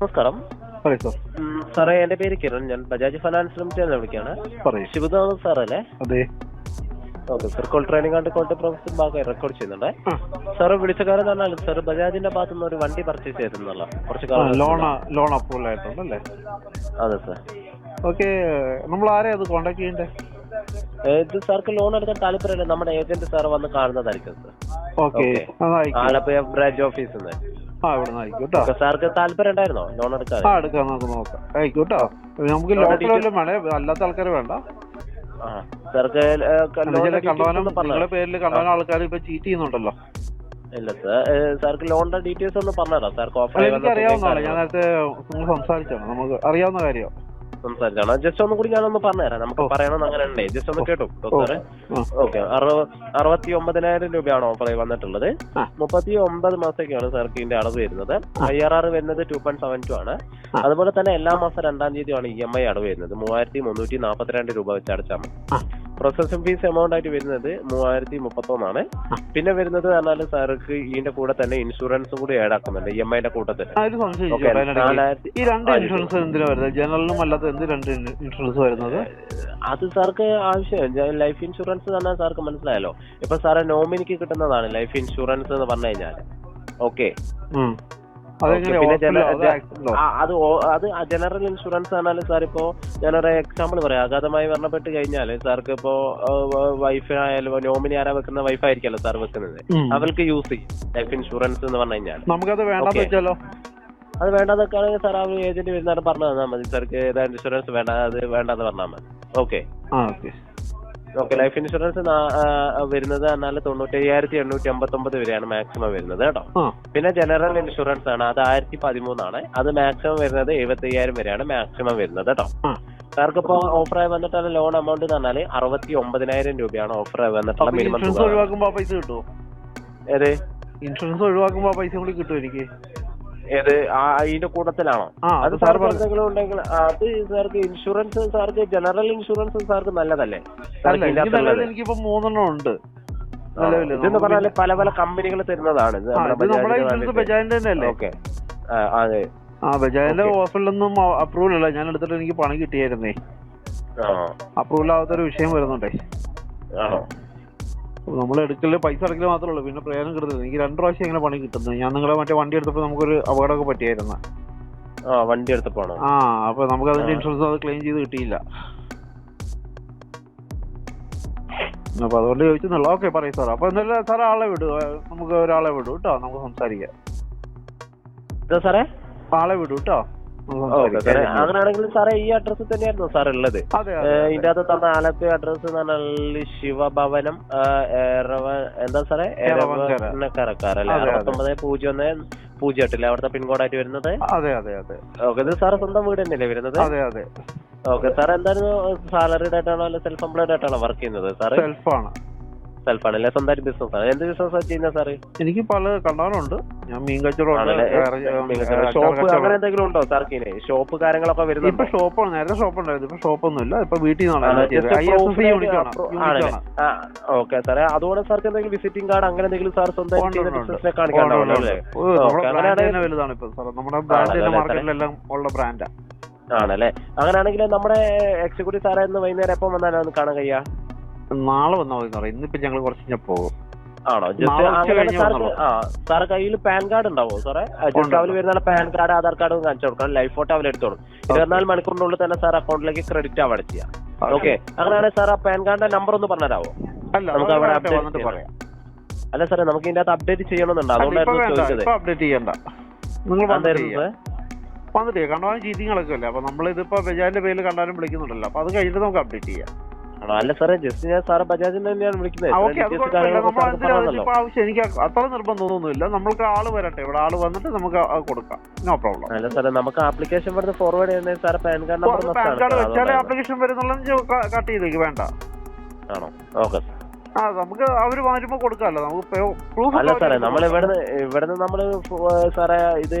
നമസ്കാരം. പറയൂ സാർ. ഉം, സാറേ എന്റെ പേര് കിരൺ. ഞാൻ ബജാജ് ഫൈനാൻസ് ലിമിറ്റഡ് വിളിക്കാണ് പറയൂ. ശിവദാസ് സാറല്ലേ? അതെ. Okay sir call training and call process ഭാഗമായി റെക്കോർഡ് ചെയ്യുന്നുണ്ട്. സാറ് വിളിച്ച കാര്യം പറഞ്ഞാൽ സാർ ബജാജിന്റെ ഭാഗത്തു നിന്ന് ഒരു വണ്ടി പർച്ചേസ് ചെയ്തിരുന്നല്ലോ കുറച്ച് കാലം ലോൺ ലോൺ അപ്രൂവൽ ആയിട്ടുണ്ടല്ലേ അതെ സാർ. ഓക്കെ നമ്മൾ ആരെയാ അത് കോണ്ടാക്ട് ചെയ്യണ്ടേ? ഇത് സാർക്ക് ലോൺ എടുക്കാൻ താല്പര്യമില്ല. നമ്മുടെ ഏജന്റ് സാർ വന്ന് കാണുന്നതായിരിക്കും സാർ. ഓക്കെ ആലപ്പുഴ ബ്രാഞ്ച് ഓഫീസിൽ നിന്ന് ആ ഇവിടെ നിന്ന് ആയിരിക്കും കേട്ടോ. സാർക്ക് താല്പര്യം ഉണ്ടായിരുന്നോ? ലോൺ എടുക്കാൻ? ആ എടുക്കാം നമുക്ക് നോക്കാം. ആയിരിക്കും നമുക്ക് ലോക്കൽ വല്ലതും വേണേ അല്ലാത്ത ആൾക്കാർ വേണ്ട. സാർക്ക് നിങ്ങളുടെ പേരിൽ കണ്ടവാനം ആൾക്കാർ ഇപ്പൊ ചീറ്റ് ചെയ്യുന്നുണ്ടല്ലോ. ഇല്ല സാർ സാർക്ക് ലോണിന്റെ ഡീറ്റെയിൽസ് ഒന്ന് പറഞ്ഞുതരാം സാർക്ക് ഓഫർ എനിക്ക് അറിയാവുന്നതാണ്. ഞാൻ നേരത്തെ നിങ്ങൾ സംസാരിച്ചാണ് നമുക്ക് അറിയാവുന്ന കാര്യം സംസാരിച്ചാണ് ജസ്റ്റ് ഒന്നും കൂടി ഞാനൊന്ന് പറഞ്ഞുതരാം. നമുക്ക് പറയണമെന്ന് അങ്ങനെ ഉണ്ടേ ജസ്റ്റ് ഒന്ന് കേട്ടോ ഡോക്ടറെ. ഓക്കെ. അറുപത്തി ഒമ്പതിനായിരം രൂപയാണ് ഓഫർ വന്നിട്ടുള്ളത്. മുപ്പത്തി ഒമ്പത് മാസത്തേക്കാണ് സാർക്ക് ഇതിന്റെ അളവ് വരുന്നത്. ഐ ആർ ആർ വരുന്നത് ടു പോയിന്റ് സെവൻ ടു ആണ്. അതുപോലെ തന്നെ എല്ലാ മാസം രണ്ടാം തീയതിയാണ് ഇ എം ഐ അടവ് വരുന്നത്. മൂവായിരത്തി മുന്നൂറ്റി നാൽപ്പത്തിരണ്ട് രൂപ വെച്ച് അടച്ചാൽ മതി. പ്രോസസിംഗ് ഫീസ് എമൗണ്ട് ആയിട്ട് വരുന്നത് മൂവായിരത്തി മുപ്പത്തൊന്നാണ് പിന്നെ വരുന്നത് പറഞ്ഞാൽ സാർക്ക് ഇതിന്റെ കൂടെ തന്നെ ഇൻഷുറൻസും കൂടി ആഡ് ആക്കുന്നുണ്ട് ഇ എം ഐന്റെ കൂട്ടത്തിൽ ഈ രണ്ട് ഇൻഷുറൻസ്. എന്തിനാ വരുന്നത്? ജനറലും അല്ലാത്ത എന്ത് രണ്ട് ഇൻഷുറൻസ് വരുന്നത്? അത് സാർക്ക് ആവശ്യം. ലൈഫ് ഇൻഷുറൻസ് തന്നെ സാർക്ക് മനസ്സിലായല്ലോ. ഇപ്പൊ സാറെ നോമിനിക്ക് കിട്ടുന്നതാണ് ലൈഫ് ഇൻഷുറൻസ് എന്ന് പറഞ്ഞു കഴിഞ്ഞാൽ ഓക്കെ പിന്നെ അതോ അത് ജനറൽ ഇൻഷുറൻസ് ആണല്ലോ സാർ ഇപ്പോ ഞാനൊരു എക്സാമ്പിൾ പറയാം. അഗാധമായി മരണപ്പെട്ട് കഴിഞ്ഞാൽ സാർക്ക് ഇപ്പോ വൈഫ് ആയാലും നോമിനി ആരാ വെക്കുന്ന വൈഫ് ആയിരിക്കല്ലോ സാർ വെക്കുന്നത്. അവർക്ക് യൂസ് ചെയ്യും. ലൈഫ് ഇൻഷുറൻസ് എന്ന് പറഞ്ഞു കഴിഞ്ഞാൽ നമുക്കത് വേണ്ടെന്ന് Okay. വെച്ചാലോ? അത് വേണ്ടാന്നൊക്കെ ആണെങ്കിൽ സാർ ആ ഏജന്റ് വരുന്നതാണ് പറഞ്ഞു തന്നാൽ മതി. സാർക്ക് ഏതാ ഇൻഷുറൻസ് വേണ്ട അത് വേണ്ടെന്ന് പറഞ്ഞാൽ മതി. ഓക്കെ. ഓക്കെ ലൈഫ് ഇൻഷുറൻസ് വരുന്നത് എന്നാൽ തൊണ്ണൂറ്റി അയ്യായിരത്തി എണ്ണൂറ്റി അമ്പത്തി ഒമ്പത് വരെയാണ് മാക്സിമം വരുന്നത് കേട്ടോ. പിന്നെ ജനറൽ ഇൻഷുറൻസ് ആണ് അത് ആയിരത്തി പതിമൂന്നാണ് അത് മാക്സിമം വരുന്നത് എഴുപത്തി അയ്യായിരം വരെയാണ് മാക്സിമം വരുന്നത് കേട്ടോ. സാർക്ക് ഇപ്പൊ ഓഫറായി വന്നിട്ടുള്ള ലോൺ എമൗണ്ട് എന്ന് പറഞ്ഞാൽ അറുപത്തി ഒമ്പതിനായിരം രൂപയാണ് ഓഫറായി വന്നിട്ടുള്ള മിനിമം ഒഴിവാക്കുമ്പോ പൈസ കിട്ടുമോ ഏത്? ഇൻഷുറൻസ് ഒഴിവാക്കുമ്പോ പൈസ കൂടി കിട്ടും എനിക്ക്? ഏത് അതിന്റെ കൂട്ടത്തിലാണോ? അത് സാർ എന്തെങ്കിലും ഉണ്ടെങ്കിൽ അത് സാർക്ക് ഇൻഷുറൻസ് സാർക്ക് ജനറൽ ഇൻഷുറൻസ് സാർക്ക് നല്ലതല്ലേ? എനിക്കിപ്പോ മൂന്നെണ്ണം ഉണ്ട്. ഇതെന്ന് പറഞ്ഞാൽ പല പല കമ്പനികൾ തരുന്നതാണ്. ഓക്കെ. അതെ. ആ ബജാജിന്റെ ഓഫറിലൊന്നും അപ്രൂവൽ അല്ല ഞാൻ എടുത്തിട്ട് എനിക്ക് പണം കിട്ടിയായിരുന്നേ. അപ്രൂവൽ ആവാത്തൊരു വിഷയം വരുന്നുണ്ടേ. ആണോ? നമ്മൾ എടുക്കൽ പൈസ അടക്കൽ മാത്രമേ ഉള്ളൂ. പിന്നെ പ്രയോജനം കിട്ടുന്നത് എനിക്ക് രണ്ടു പ്രാവശ്യം ഇങ്ങനെ പണി കിട്ടുന്നത്. ഞാൻ നിങ്ങളെ മറ്റേ വണ്ടി എടുത്തപ്പോൾ നമുക്കൊരു അപകടമൊക്കെ പറ്റിയായിരുന്നു. ആ വണ്ടി എടുത്തപ്പോൾ ആ അപ്പൊ നമുക്ക് അതിന്റെ ഇൻഷുറൻസ് അത് ക്ലെയിം ചെയ്ത് കിട്ടിയില്ല. അപ്പൊ അതുകൊണ്ട് ചോദിച്ചെന്നുള്ളൂ ഓക്കെ പറയും സാർ അപ്പൊ എന്തായാലും സാർ ആളെ വിടൂ. നമുക്ക് ഒരാളെ വിടൂ കേട്ടോ. നമുക്ക് സംസാരിക്കാം. സാറേ? ആളെ വിടൂ കേട്ടോ. അങ്ങനെയാണെങ്കിൽ സാറേ ഈ അഡ്രസ്സിൽ തന്നെയായിരുന്നു സാർ ഉള്ളത് ഇതിന്റെ അകത്ത് തന്ന ആലപ്പുഴ അഡ്രസ് എന്ന് പറഞ്ഞാൽ ശിവഭവനം എന്താ സാറേ? എരവങ്കര. അല്ലെ. അറുപത്തൊമ്പത് പൂജ്യം ഒന്ന് പൂജ്യം എട്ടില്ല അവിടുത്തെ പിൻകോഡായിട്ട് വരുന്നത്? അതെ അതെ അതെ. ഓക്കെ ഇത് സാറ് സ്വന്തം വീട് തന്നെയല്ലേ വരുന്നത്? അതെ അതെ. ഓക്കെ സാർ എന്തായിരുന്നു സാലറിഡ് ആയിട്ടാണോ അല്ല സെൽഫ് എംപ്ലോയിഡ് ആയിട്ടാണോ വർക്ക് ചെയ്യുന്നത് സാറ്? സെൽഫാണ്. സെൽഫ് ആണ് അല്ലെ സ്വന്തമായിട്ട് ബിസിനസ് ആണ്? എന്ത് ബിസിനസ് ചെയ്യുന്നത് സാറ്? എനിക്ക് പല കണ്ടാലുണ്ട് ഞാൻ മീൻ അച്ചാർ ഷോപ്പ് കച്ചവടം. അങ്ങനെ എന്തെങ്കിലും ഉണ്ടോ സാർക്ക് ഷോപ്പ് കാര്യങ്ങളൊക്കെ ഇപ്പൊ വരുന്നുണ്ടോ ഷോപ്പാണ് നേരത്തെ ഷോപ്പ് ഉണ്ടായിരുന്നു. ഇപ്പൊ ഷോപ്പൊന്നുമില്ല ഇപ്പൊ വീട്ടിൽ നിന്നാണ് ഓക്കെ സാറേ. അതുകൊണ്ട് സാർക്ക് എന്തെങ്കിലും വിസിറ്റിംഗ് കാർഡ് അങ്ങനെ എന്തെങ്കിലും സാർ സ്വന്തമായിട്ട് ചെയ്ത നമ്മുടെ ബ്രാൻഡ് ഇപ്പൊ മാർക്കറ്റിലെല്ലാം ഉള്ള ബ്രാൻഡാ ആണല്ലേ? അങ്ങനെയാണെങ്കിൽ നമ്മുടെ എക്സിക്യൂട്ടീവ് സാറേ ഇന്ന് വൈകുന്നേരം എപ്പം വന്നാലും കാണാൻ കഴിയാ? നാളെ വന്നാൽ മതി പറയും ഇന്നിപ്പോ ഞങ്ങൾ കുറച്ച് കഴിഞ്ഞാൽ പോകും. ആണോ? സാറ് കയ്യിൽ പാൻ കാർഡ് ഉണ്ടാവോ സാറേ? അവർ വരുന്ന പാൻ കാർഡ് ആധാർ കാർഡ് കാണിച്ചു കൊടുക്കണം. ലൈഫ് ഫോട്ടോ അവർ എടുത്തോളും. ഇരുപത്തിനാല് മണിക്കൂറിനുള്ളിൽ തന്നെ സാർ അക്കൗണ്ടിലേക്ക് ക്രെഡിറ്റ് അവിടെ ചെയ്യാം. ഓക്കെ. അങ്ങനെയാണെങ്കിൽ സാർ ആ പാൻ കാർഡിന്റെ നമ്പർ ഒന്ന് പറഞ്ഞുതരാവോ? അല്ല നമുക്ക് അവിടെ അപ്ഡേറ്റ് പറയാം. അല്ല സാറേ നമുക്ക് ഇതിന്റെ അകത്ത് അപ്ഡേറ്റ് ചെയ്യണമെന്നുണ്ട്. അതുകൊണ്ടായിരുന്നു ചോദിച്ചത്. അപ്ഡേറ്റ് ചെയ്യണ്ട. നിങ്ങൾ വന്നിട്ട് കണ്ടാലും ചീറ്റിങ്ങളൊക്കെ അല്ലേ? അപ്പൊ നമ്മളിതിപ്പോ ബജാജിന്റെ പേരിൽ കണ്ടാലും വിളിക്കുന്നുണ്ടല്ലോ. അപ്പൊ അത് കഴിഞ്ഞിട്ട് നമുക്ക് അപ്ഡേറ്റ് ചെയ്യാം. അല്ല സാറേ ജസ്റ്റ് ഞാൻ സാറെ തന്നെയാണ് വിളിക്കുന്നത്. ആവശ്യം എനിക്ക് അത്ര നിർബന്ധമൊന്നുമില്ല. നമ്മൾക്ക് ആൾ വരട്ടെ. ഇവിടെ ആൾ വന്നിട്ട് നമുക്ക് കൊടുക്കാം. നോ പ്രോബ്ലം അല്ല സാറേ നമുക്ക് ആപ്ലിക്കേഷൻ വരുന്ന ഫോർവേഡ് ചെയ്യുന്നത് sir PAN card number PAN card വെച്ചാലേ ആപ്ലിക്കേഷൻ കട്ട് ചെയ്തേക്ക്. വേണ്ട. ആണോ? ഓക്കെ ആ നമുക്ക് അവർ വരുമ്പോ കൊടുക്കാമല്ലോ. നമുക്ക് പ്രൂഫ് അല്ല സാറേ നമ്മൾ ഇവിടുന്ന് ഇവിടുന്ന് നമ്മൾ സാറേ ഇത്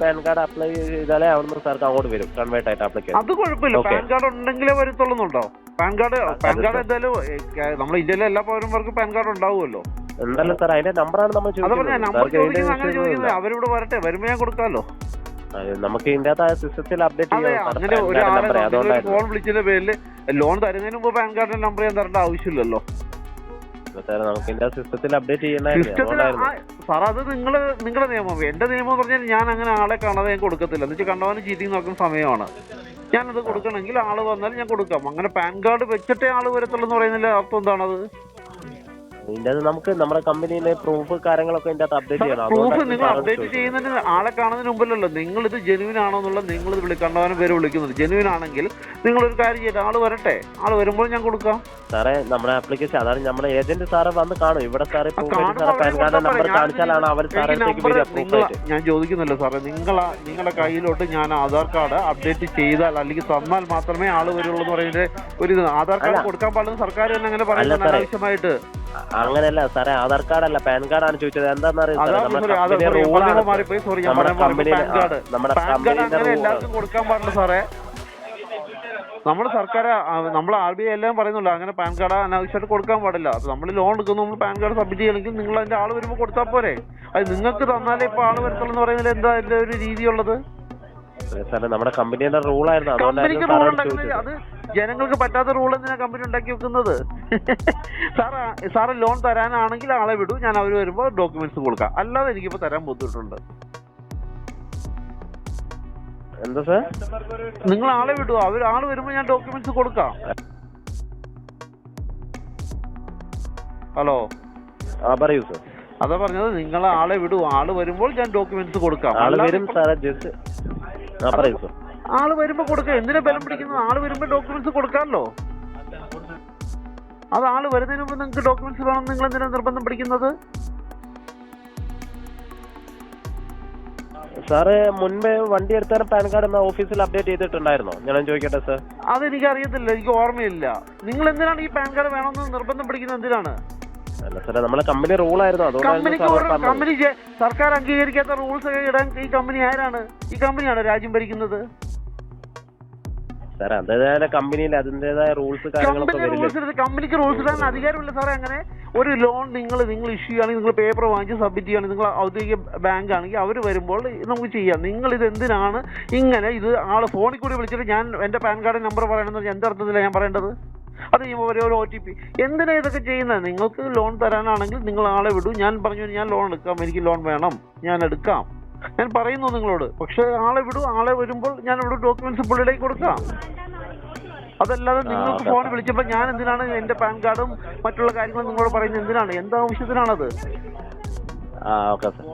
പാൻ കാർഡ് അപ്ലൈ ചെയ്താലേ അവിടുന്ന് സാർക്ക് അങ്ങോട്ട് വരും. കൺവേർട്ട് ആയിട്ട് ആപ്ലിക്കേഷൻ. അത് കുഴപ്പമില്ല. പാൻ കാർഡ് ഉണ്ടെങ്കിലേ വരത്തുള്ളുന്നുണ്ടോ? പാൻ കാർഡ് പാൻ കാർഡ് എന്തായാലും നമ്മൾ ഇന്ത്യയിലെ എല്ലാ പൗരന്മാർക്കും പാൻ കാർഡ് ഉണ്ടാവുമല്ലോ. എന്തായാലും സാർ അതിന്റെ നമ്പറാണ് നമ്മൾ ചോദിക്കുന്നത്. അവരിവിടെ വരട്ടെ വരുമ്പോ ഞാൻ കൊടുക്കാമല്ലോ. നമുക്ക് ഇതിന്റെ സിസ്റ്റത്തിൽ അപ്ഡേറ്റ് അങ്ങനെ ഒരാളെ ഫോൺ വിളിച്ചതിന്റെ പേരിൽ ലോൺ തരുന്നതിന് മുമ്പ് പാൻ കാർഡിന്റെ നമ്പർ ഞാൻ തരേണ്ട ആവശ്യമില്ലല്ലോ. സാർ നമുക്ക് ഇതിന്റെ സിസ്റ്റത്തിൽ അപ്ഡേറ്റ് ചെയ്യണമായിരുന്നു സാർ അത് നിങ്ങൾ നിങ്ങളുടെ നിയമം എന്റെ നിയമം എന്ന് പറഞ്ഞാൽ ഞാൻ അങ്ങനെ ആളെ കാണാതെ ഞാൻ കൊടുക്കത്തില്ല. എന്ന് വെച്ചാൽ കണ്ടവന് ചീറ്റിംഗ് നോക്കുന്ന സമയമാണ്. ഞാനത് കൊടുക്കണമെങ്കിൽ ആൾ വന്നാൽ ഞാൻ കൊടുക്കാം. അങ്ങനെ പാൻ കാർഡ് വെച്ചിട്ടേ ആൾ വരത്തുള്ളൂ എന്ന് പറയുന്നതിന്റെ അർത്ഥം എന്താണത്? ഇതിന്റെ നമുക്ക് നമ്മുടെ കമ്പനിയിലെ പ്രൂഫ് കാര്യങ്ങളൊക്കെ ഇതിന്റെ അകത്ത് അപ്ഡേറ്റ് ചെയ്യണം. പ്രൂഫ് നിങ്ങൾ അപ്ഡേറ്റ് ചോദിച്ചത്. ചെയ്യുന്നതിന് ആളെ കാണുന്നതിന് മുമ്പല്ലല്ലോ നിങ്ങൾ ഇത് ജെനുവിൻ ആണോ എന്നുള്ളത് നിങ്ങൾ ഇത് വിളിക്കണ്ടവനും പേര് വിളിക്കുന്നത്. ജെനുവിൻ ആണെങ്കിൽ നിങ്ങൾ ഒരു കാര്യം ചെയ്യട്ടെ ആൾ വരട്ടെ. ആൾ വരുമ്പോൾ ഞാൻ കൊടുക്കാം. സാറേ നമ്മുടെ ആപ്ലിക്കേഷൻ അതാണ് നമ്മുടെ ഏജന്റ് സാറ് വന്ന് കാണും. ഇവിടെ സാറ് ആ, പ്രൂഫ് സാറെ പാൻ അവരെ കാർഡ് നമ്പർ ഞാൻ കാണിച്ചാലാണ് അവർ നമ്പർ വരിക നിങ്ങൾ ഞാൻ ചോദിക്കുന്നില്ല സാറേ നിങ്ങൾ നിങ്ങളുടെ കയ്യിലോട്ട് ഞാൻ ആധാർ കാർഡ് അപ്ഡേറ്റ് ചെയ്താൽ അല്ലെങ്കിൽ തന്നാൽ മാത്രമേ ആൾ വരുള്ളൂ എന്ന് പറയുന്നത് ഒരു ഇത്. ആധാർ കാർഡ് കൊടുക്കാൻ പാടില്ല സർക്കാർ തന്നെ അങ്ങനെ പറയുന്നത് ആവശ്യമായിട്ട് സാറേ. അനാവശ്യമായിട്ട്. അങ്ങനെയല്ല സാറേ ആധാർ കാർഡ് അല്ല പാൻ കാർഡ് ആണ് ചോദിച്ചത് എന്താണെന്ന് അറിയാം നമ്മുടെ റൂളാണ്. ഞാൻ നമ്മുടെ കമ്പനിയുടെ എല്ലാവർക്കും കൊടുക്കാൻ പാടില്ല സാറേ. നമ്മൾ സർക്കാർ നമ്മൾ ആർ ബി ഐ എല്ലാം പറയുന്നുള്ളൂ അങ്ങനെ പാൻ കാർഡ് അനാവശ്യമായിട്ട് കൊടുക്കാൻ പാടില്ല. അത് നമ്മൾ ലോൺ എടുക്കുന്നു നമ്മൾ പാൻ കാർഡ് സബ്മിറ്റ് ചെയ്യണമെങ്കിൽ നിങ്ങൾ അതിന്റെ ആൾ വരുമ്പോൾ കൊടുത്താൽ പോരെ. അത് നിങ്ങൾക്ക് തന്നാലേ ഇപ്പൊ ആൾ വരത്തുള്ളൂ എന്ന് പറയുന്നതിൽ എന്താ അതിന്റെ ഒരു രീതിയുള്ളത്? നമ്മുടെ കമ്പനിയുടെ റൂളായിരുന്നു. കമ്പനിക്ക് റൂൾ ആയിരുന്നു ഉണ്ടാക്കുന്നത് അത് ജനങ്ങൾക്ക് പറ്റാത്ത റൂൾ എന്തിനാ കമ്പനി ഉണ്ടാക്കി വെക്കുന്നത്? സാറ് സാറ് ലോൺ തരാനാണെങ്കിൽ ആളെ വിടൂ ഞാൻ അവർ വരുമ്പോൾ ഡോക്യുമെന്റ്സ് കൊടുക്കാം. അല്ലാതെ എനിക്കിപ്പോ തരാൻ ബുദ്ധിമുട്ടുണ്ട്. എന്താ സാർ? നിങ്ങൾ ആളെ വിടൂ. അവർ ആൾ വരുമ്പോൾ ഞാൻ ഡോക്യുമെന്റ്സ് കൊടുക്കാം. ഹലോ? ആ പറയൂ സാർ. അതാ പറഞ്ഞത് നിങ്ങൾ ആളെ വിടൂ. ആൾ വരുമ്പോൾ ഞാൻ ഡോക്യുമെന്റ്സ് കൊടുക്കാം. ആൾ വരും സാറേ ജസ്റ്റ് ആ പറയൂ സാർ. ആൾ വരുമ്പോ കൊടുക്കുക എന്തിനാ ബലം പിടിക്കുന്നത്? ആൾ വരുമ്പോ ഡോക്യുമെന്റ്സ് കൊടുക്കാമല്ലോ. അത് ആൾ വരുന്നതിന് മുമ്പ് നിങ്ങൾക്ക് ഡോക്യുമെന്റ്സ് വേണം. നിങ്ങൾ എന്തിനാ നിർബന്ധം പിടിക്കുന്നത്? സാറ് മുൻപേ വണ്ടി എടുത്താലും പാൻ കാർഡ് എന്ന ഓഫീസിൽ അപ്ഡേറ്റ് ചെയ്തിട്ടുണ്ടായിരുന്നോ? ഞാൻ ചോദിക്കട്ടെ സാർ? അതെനിക്ക് അറിയത്തില്ല എനിക്ക് ഓർമ്മയില്ല. നിങ്ങൾ എന്തിനാണ് ഈ പാൻ കാർഡ് വേണമെന്ന് നിർബന്ധം പിടിക്കുന്നത്? എന്തിനാണ്? അല്ല സാറേ നമ്മളെ കമ്പനി റൂൾ ആയിരുന്നു. പറഞ്ഞത്. കമ്പനി സർക്കാർ അംഗീകരിക്കാത്ത റൂൾസ് ഇടാൻ ഈ കമ്പനി ആരാണ്? ഈ കമ്പനിയാണ് രാജ്യം ഭരിക്കുന്നത്? സാർ അതേതായ കമ്പനിയിൽ അതിന്റേതായ റൂൾസ് കാര്യങ്ങളൊക്കെ കമ്പനി വരില്ലേ? റൂൾസ് എടുത്ത് കമ്പനിക്ക് റൂൾസ് ഇടാൻ അധികാരമില്ല സാറേ അങ്ങനെ ഒരു ലോൺ നിങ്ങൾ നിങ്ങൾ ഇഷ്യൂ ചെയ്യുകയാണെങ്കിൽ നിങ്ങൾ പേപ്പർ വാങ്ങിച്ച് സബ്മിറ്റ് ചെയ്യുകയാണെങ്കിൽ നിങ്ങൾ ഔദ്യോഗിക ബാങ്ക് ആണെങ്കിൽ അവർ വരുമ്പോൾ നമുക്ക് ചെയ്യാം. നിങ്ങൾ ഇത് എന്തിനാണ് ഇങ്ങനെ ഇത് ആൾ ഫോണിൽ കൂടി വിളിച്ചിട്ട് ഞാൻ എന്റെ പാൻ കാർഡ് നമ്പർ പറയണമെന്ന് പറഞ്ഞാൽ എന്തർത്ഥത്തിലാണ് ഞാൻ പറയേണ്ടത്? അത് ചെയ്യുമ്പോൾ ഒരു ഒരു ഒ ടി പി എന്തിനാ ഇതൊക്കെ ചെയ്യുന്നത്? നിങ്ങൾക്ക് ലോൺ തരാനാണെങ്കിൽ നിങ്ങൾ ആളെ വിടൂ. ഞാൻ പറഞ്ഞു ഞാൻ ലോൺ എടുക്കാം. എനിക്ക് ലോൺ വേണം. ഞാൻ എടുക്കാം. ഞാൻ പറയുന്നു നിങ്ങളോട്. പക്ഷെ ആളെ വിടൂ ആളെ വരുമ്പോൾ ഞാൻ ഇവിടെ ഡോക്യുമെന്റ്സ് പുള്ളിയിലേക്ക് കൊടുക്കാം. അതല്ലാതെ നിങ്ങൾക്ക് ഫോൺ വിളിച്ചപ്പോൾ ഞാൻ എന്തിനാണ് എന്റെ പാൻ കാർഡും മറ്റുള്ള കാര്യങ്ങളും നിങ്ങളോട് പറയുന്നത്? എന്തിനാണ്? എന്താവശ്യത്തിനാണത്? ആ ഓക്കെ സാർ